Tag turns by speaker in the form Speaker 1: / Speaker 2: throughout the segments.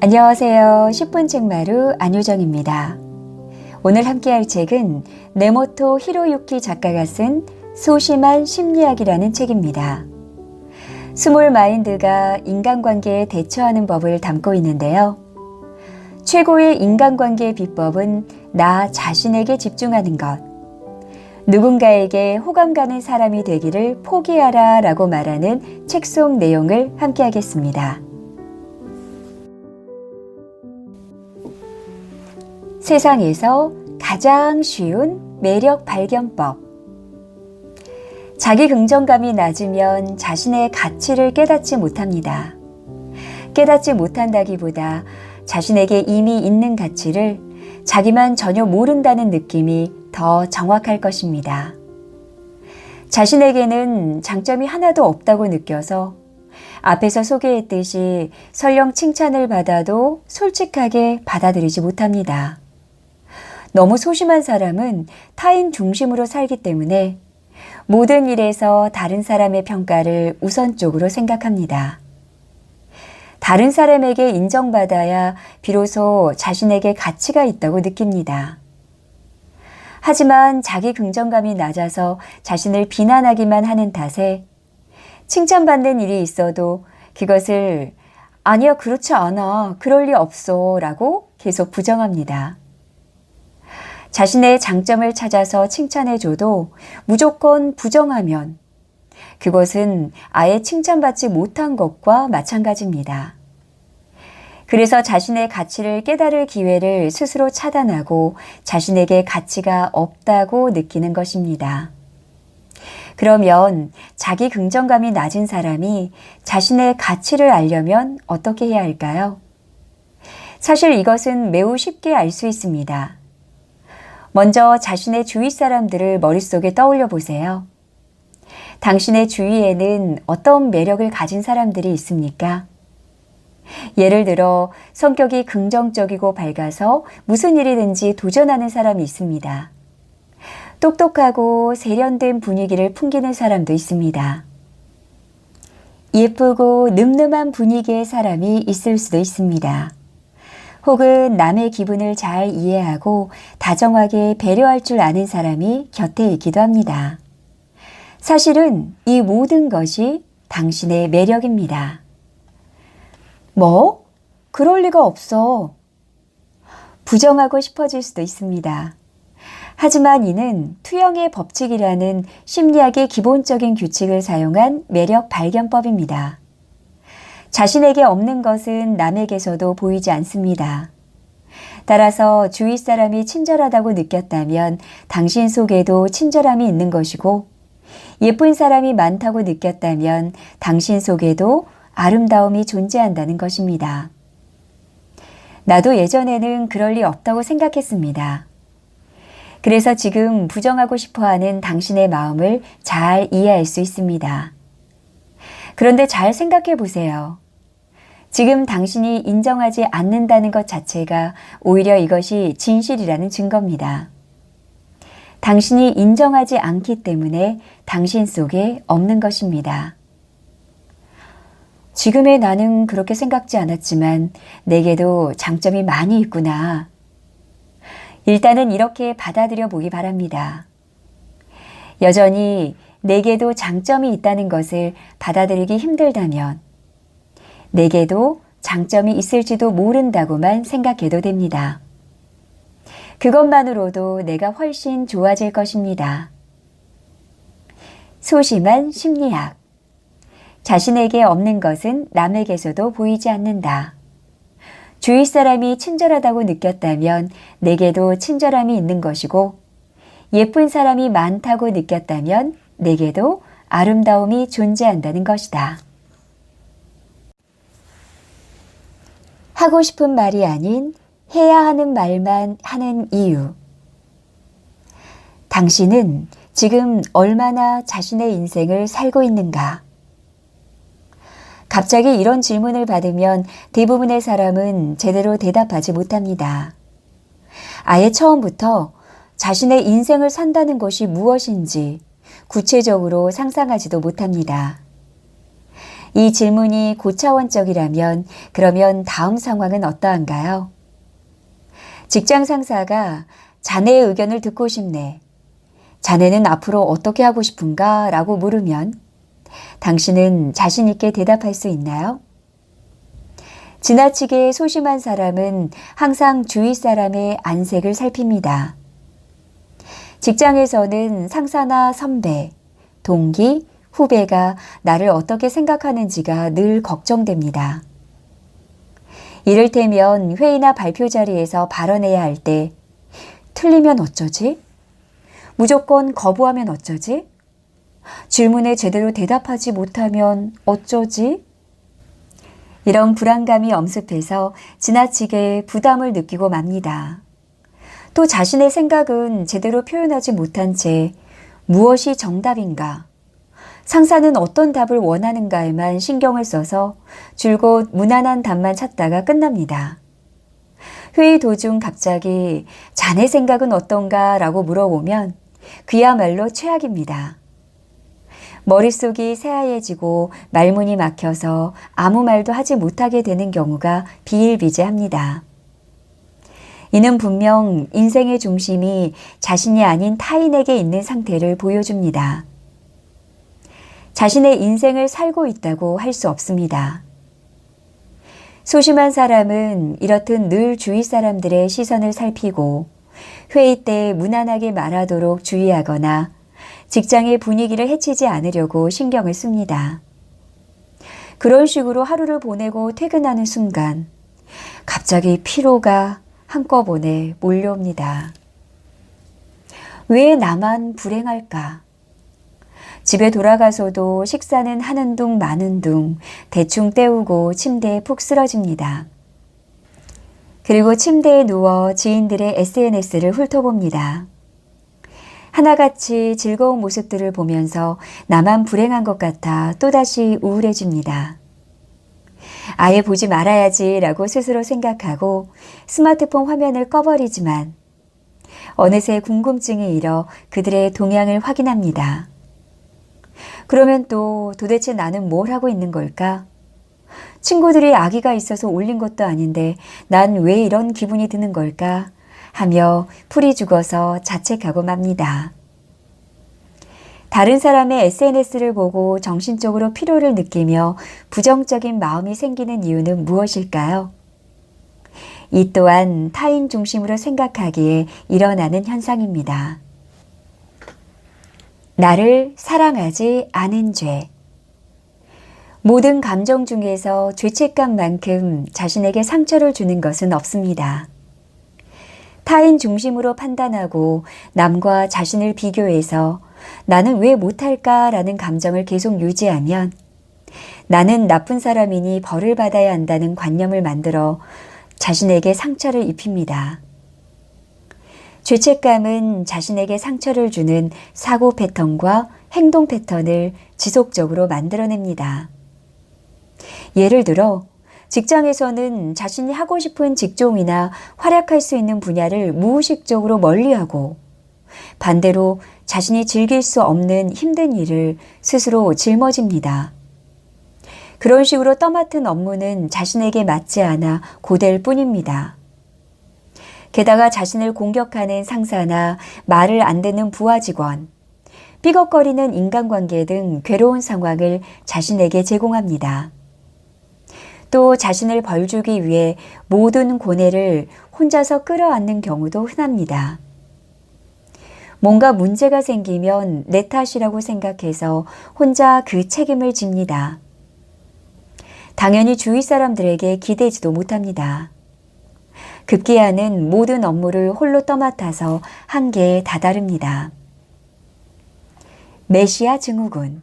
Speaker 1: 안녕하세요. 10분 책마루 안효정입니다. 오늘 함께할 책은 네모토 히로유키 작가가 쓴 소심한 심리학이라는 책입니다. 스몰 마인드가 인간관계에 대처하는 법을 담고 있는데요. 최고의 인간관계 비법은 나 자신에게 집중하는 것. 누군가에게 호감 가는 사람이 되기를 포기하라 라고 말하는 책 속 내용을 함께 하겠습니다. 세상에서 가장 쉬운 매력 발견법. 자기 긍정감이 낮으면 자신의 가치를 깨닫지 못합니다. 깨닫지 못한다기보다 자신에게 이미 있는 가치를 자기만 전혀 모른다는 느낌이 더 정확할 것입니다. 자신에게는 장점이 하나도 없다고 느껴서 앞에서 소개했듯이 설령 칭찬을 받아도 솔직하게 받아들이지 못합니다. 너무 소심한 사람은 타인 중심으로 살기 때문에 모든 일에서 다른 사람의 평가를 우선적으로 생각합니다. 다른 사람에게 인정받아야 비로소 자신에게 가치가 있다고 느낍니다. 하지만 자기 긍정감이 낮아서 자신을 비난하기만 하는 탓에 칭찬받는 일이 있어도 그것을 아니야, 그렇지 않아. 그럴 리 없어. 라고 계속 부정합니다. 자신의 장점을 찾아서 칭찬해줘도 무조건 부정하면 그것은 아예 칭찬받지 못한 것과 마찬가지입니다. 그래서 자신의 가치를 깨달을 기회를 스스로 차단하고 자신에게 가치가 없다고 느끼는 것입니다. 그러면 자기 긍정감이 낮은 사람이 자신의 가치를 알려면 어떻게 해야 할까요? 사실 이것은 매우 쉽게 알 수 있습니다. 먼저 자신의 주위 사람들을 머릿속에 떠올려 보세요. 당신의 주위에는 어떤 매력을 가진 사람들이 있습니까? 예를 들어 성격이 긍정적이고 밝아서 무슨 일이든지 도전하는 사람이 있습니다. 똑똑하고 세련된 분위기를 풍기는 사람도 있습니다. 예쁘고 늠름한 분위기의 사람이 있을 수도 있습니다. 혹은 남의 기분을 잘 이해하고 다정하게 배려할 줄 아는 사람이 곁에 있기도 합니다. 사실은 이 모든 것이 당신의 매력입니다. 뭐? 그럴 리가 없어. 부정하고 싶어질 수도 있습니다. 하지만 이는 투영의 법칙이라는 심리학의 기본적인 규칙을 사용한 매력 발견법입니다. 자신에게 없는 것은 남에게서도 보이지 않습니다. 따라서 주위 사람이 친절하다고 느꼈다면 당신 속에도 친절함이 있는 것이고 예쁜 사람이 많다고 느꼈다면 당신 속에도 아름다움이 존재한다는 것입니다. 나도 예전에는 그럴 리 없다고 생각했습니다. 그래서 지금 부정하고 싶어 하는 당신의 마음을 잘 이해할 수 있습니다. 그런데 잘 생각해 보세요. 지금 당신이 인정하지 않는다는 것 자체가 오히려 이것이 진실이라는 증거입니다. 당신이 인정하지 않기 때문에 당신 속에 없는 것입니다. 지금의 나는 그렇게 생각지 않았지만 내게도 장점이 많이 있구나. 일단은 이렇게 받아들여 보기 바랍니다. 여전히 내게도 장점이 있다는 것을 받아들이기 힘들다면 내게도 장점이 있을지도 모른다고만 생각해도 됩니다. 그것만으로도 내가 훨씬 좋아질 것입니다. 소심한 심리학. 자신에게 없는 것은 남에게서도 보이지 않는다. 주위 사람이 친절하다고 느꼈다면 내게도 친절함이 있는 것이고, 예쁜 사람이 많다고 느꼈다면 내게도 아름다움이 존재한다는 것이다. 하고 싶은 말이 아닌 해야 하는 말만 하는 이유. 당신은 지금 얼마나 자신의 인생을 살고 있는가? 갑자기 이런 질문을 받으면 대부분의 사람은 제대로 대답하지 못합니다. 아예 처음부터 자신의 인생을 산다는 것이 무엇인지 구체적으로 상상하지도 못합니다. 이 질문이 고차원적이라면 그러면 다음 상황은 어떠한가요? 직장 상사가 자네의 의견을 듣고 싶네. 자네는 앞으로 어떻게 하고 싶은가? 라고 물으면 당신은 자신있게 대답할 수 있나요? 지나치게 소심한 사람은 항상 주위 사람의 안색을 살핍니다. 직장에서는 상사나 선배, 동기, 후배가 나를 어떻게 생각하는지가 늘 걱정됩니다. 이를테면 회의나 발표 자리에서 발언해야 할 때 틀리면 어쩌지? 무조건 거부하면 어쩌지? 질문에 제대로 대답하지 못하면 어쩌지? 이런 불안감이 엄습해서 지나치게 부담을 느끼고 맙니다. 또 자신의 생각은 제대로 표현하지 못한 채 무엇이 정답인가? 상사는 어떤 답을 원하는가에만 신경을 써서 줄곧 무난한 답만 찾다가 끝납니다. 회의 도중 갑자기 자네 생각은 어떤가 라고 물어보면 그야말로 최악입니다. 머릿속이 새하얘지고 말문이 막혀서 아무 말도 하지 못하게 되는 경우가 비일비재합니다. 이는 분명 인생의 중심이 자신이 아닌 타인에게 있는 상태를 보여줍니다. 자신의 인생을 살고 있다고 할 수 없습니다. 소심한 사람은 이렇듯 늘 주위 사람들의 시선을 살피고 회의 때 무난하게 말하도록 주의하거나 직장의 분위기를 해치지 않으려고 신경을 씁니다. 그런 식으로 하루를 보내고 퇴근하는 순간 갑자기 피로가 한꺼번에 몰려옵니다. 왜 나만 불행할까? 집에 돌아가서도 식사는 하는 둥 마는 둥 대충 때우고 침대에 푹 쓰러집니다. 그리고 침대에 누워 지인들의 SNS를 훑어봅니다. 하나같이 즐거운 모습들을 보면서 나만 불행한 것 같아 또다시 우울해집니다. 아예 보지 말아야지라고 스스로 생각하고 스마트폰 화면을 꺼버리지만 어느새 궁금증이 일어 그들의 동향을 확인합니다. 그러면 또 도대체 나는 뭘 하고 있는 걸까? 친구들이 아기가 있어서 올린 것도 아닌데 난 왜 이런 기분이 드는 걸까? 하며 풀이 죽어서 자책하고 맙니다. 다른 사람의 SNS를 보고 정신적으로 피로를 느끼며 부정적인 마음이 생기는 이유는 무엇일까요? 이 또한 타인 중심으로 생각하기에 일어나는 현상입니다. 나를 사랑하지 않은 죄. 모든 감정 중에서 죄책감만큼 자신에게 상처를 주는 것은 없습니다. 타인 중심으로 판단하고 남과 자신을 비교해서 나는 왜 못할까라는 감정을 계속 유지하면 나는 나쁜 사람이니 벌을 받아야 한다는 관념을 만들어 자신에게 상처를 입힙니다. 죄책감은 자신에게 상처를 주는 사고 패턴과 행동 패턴을 지속적으로 만들어냅니다. 예를 들어, 직장에서는 자신이 하고 싶은 직종이나 활약할 수 있는 분야를 무의식적으로 멀리하고 반대로 자신이 즐길 수 없는 힘든 일을 스스로 짊어집니다. 그런 식으로 떠맡은 업무는 자신에게 맞지 않아 고될 뿐입니다. 게다가 자신을 공격하는 상사나 말을 안 듣는 부하 직원, 삐걱거리는 인간관계 등 괴로운 상황을 자신에게 제공합니다. 또 자신을 벌주기 위해 모든 고뇌를 혼자서 끌어안는 경우도 흔합니다. 뭔가 문제가 생기면 내 탓이라고 생각해서 혼자 그 책임을 집니다. 당연히 주위 사람들에게 기대지도 못합니다. 급기야는 모든 업무를 홀로 떠맡아서 한계에 다다릅니다. 메시아 증후군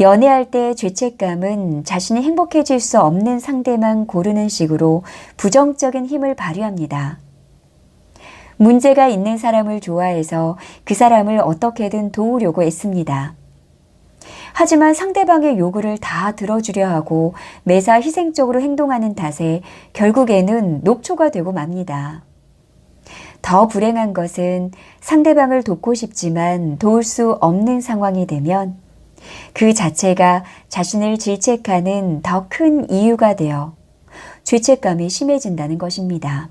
Speaker 1: 연애할 때 죄책감은 자신이 행복해질 수 없는 상대만 고르는 식으로 부정적인 힘을 발휘합니다. 문제가 있는 사람을 좋아해서 그 사람을 어떻게든 도우려고 애씁니다. 하지만 상대방의 요구를 다 들어주려 하고 매사 희생적으로 행동하는 탓에 결국에는 녹초가 되고 맙니다. 더 불행한 것은 상대방을 돕고 싶지만 도울 수 없는 상황이 되면 그 자체가 자신을 질책하는 더 큰 이유가 되어 죄책감이 심해진다는 것입니다.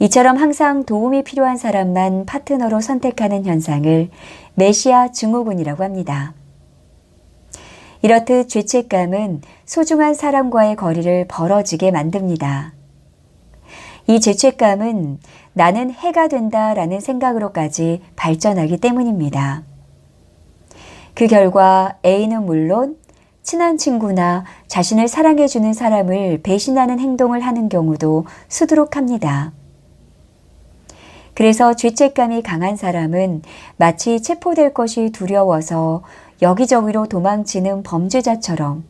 Speaker 1: 이처럼 항상 도움이 필요한 사람만 파트너로 선택하는 현상을 메시아 증후군이라고 합니다. 이렇듯 죄책감은 소중한 사람과의 거리를 벌어지게 만듭니다. 이 죄책감은 나는 해가 된다라는 생각으로까지 발전하기 때문입니다. 그 결과 A는 물론 친한 친구나 자신을 사랑해주는 사람을 배신하는 행동을 하는 경우도 수두룩합니다. 그래서 죄책감이 강한 사람은 마치 체포될 것이 두려워서 여기저기로 도망치는 범죄자처럼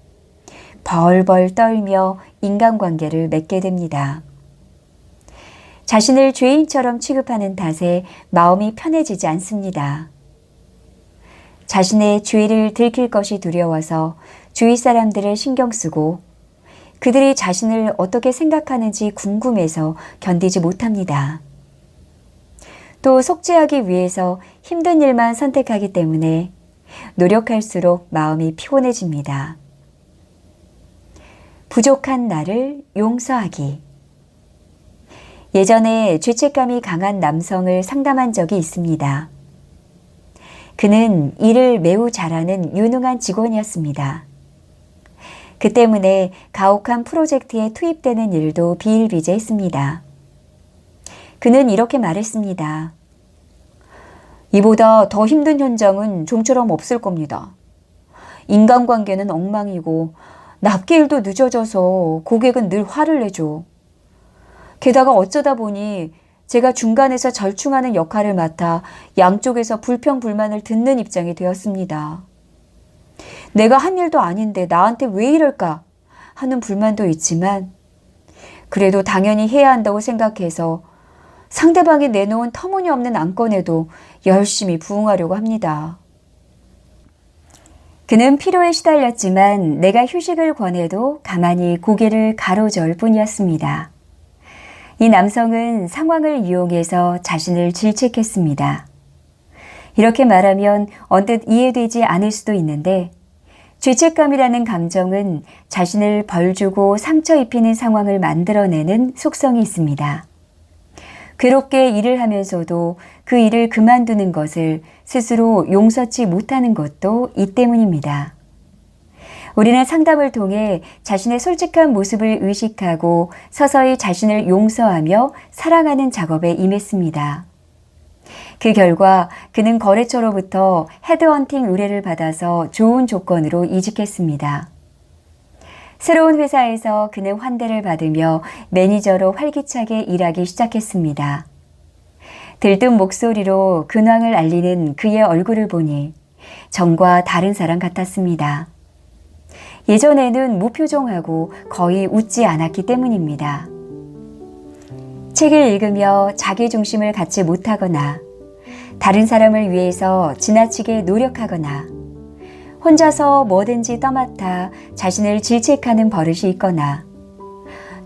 Speaker 1: 벌벌 떨며 인간관계를 맺게 됩니다. 자신을 죄인처럼 취급하는 탓에 마음이 편해지지 않습니다. 자신의 죄를 들킬 것이 두려워서 주위 사람들을 신경 쓰고 그들이 자신을 어떻게 생각하는지 궁금해서 견디지 못합니다. 또 속죄하기 위해서 힘든 일만 선택하기 때문에 노력할수록 마음이 피곤해집니다. 부족한 나를 용서하기. 예전에 죄책감이 강한 남성을 상담한 적이 있습니다. 그는 일을 매우 잘하는 유능한 직원이었습니다. 그 때문에 가혹한 프로젝트에 투입되는 일도 비일비재했습니다. 그는 이렇게 말했습니다. 이보다 더 힘든 현장은 좀처럼 없을 겁니다. 인간관계는 엉망이고 납기일도 늦어져서 고객은 늘 화를 내죠. 게다가 어쩌다 보니 제가 중간에서 절충하는 역할을 맡아 양쪽에서 불평불만을 듣는 입장이 되었습니다. 내가 한 일도 아닌데 나한테 왜 이럴까 하는 불만도 있지만 그래도 당연히 해야 한다고 생각해서 상대방이 내놓은 터무니없는 안건에도 열심히 부응하려고 합니다. 그는 피로에 시달렸지만 내가 휴식을 권해도 가만히 고개를 가로저을 뿐이었습니다. 이 남성은 상황을 이용해서 자신을 질책했습니다. 이렇게 말하면 언뜻 이해되지 않을 수도 있는데 죄책감이라는 감정은 자신을 벌주고 상처 입히는 상황을 만들어내는 속성이 있습니다. 괴롭게 일을 하면서도 그 일을 그만두는 것을 스스로 용서치 못하는 것도 이 때문입니다. 우리는 상담을 통해 자신의 솔직한 모습을 의식하고 서서히 자신을 용서하며 사랑하는 작업에 임했습니다. 그 결과 그는 거래처로부터 헤드헌팅 의뢰를 받아서 좋은 조건으로 이직했습니다. 새로운 회사에서 그는 환대를 받으며 매니저로 활기차게 일하기 시작했습니다. 들뜬 목소리로 근황을 알리는 그의 얼굴을 보니 전과 다른 사람 같았습니다. 예전에는 무표정하고 거의 웃지 않았기 때문입니다. 책을 읽으며 자기 중심을 갖지 못하거나 다른 사람을 위해서 지나치게 노력하거나 혼자서 뭐든지 떠맡아 자신을 질책하는 버릇이 있거나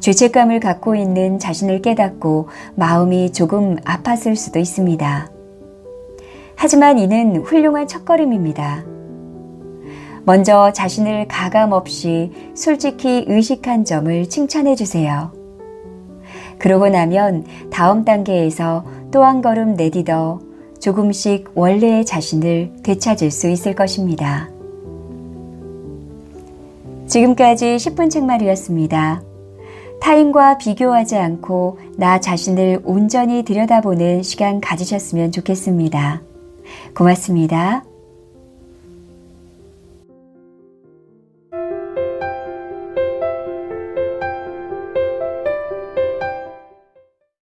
Speaker 1: 죄책감을 갖고 있는 자신을 깨닫고 마음이 조금 아팠을 수도 있습니다. 하지만 이는 훌륭한 첫걸음입니다. 먼저 자신을 가감 없이 솔직히 의식한 점을 칭찬해 주세요. 그러고 나면 다음 단계에서 또 한 걸음 내딛어 조금씩 원래의 자신을 되찾을 수 있을 것입니다. 지금까지 10분 책말이었습니다. 타인과 비교하지 않고 나 자신을 온전히 들여다보는 시간 가지셨으면 좋겠습니다. 고맙습니다.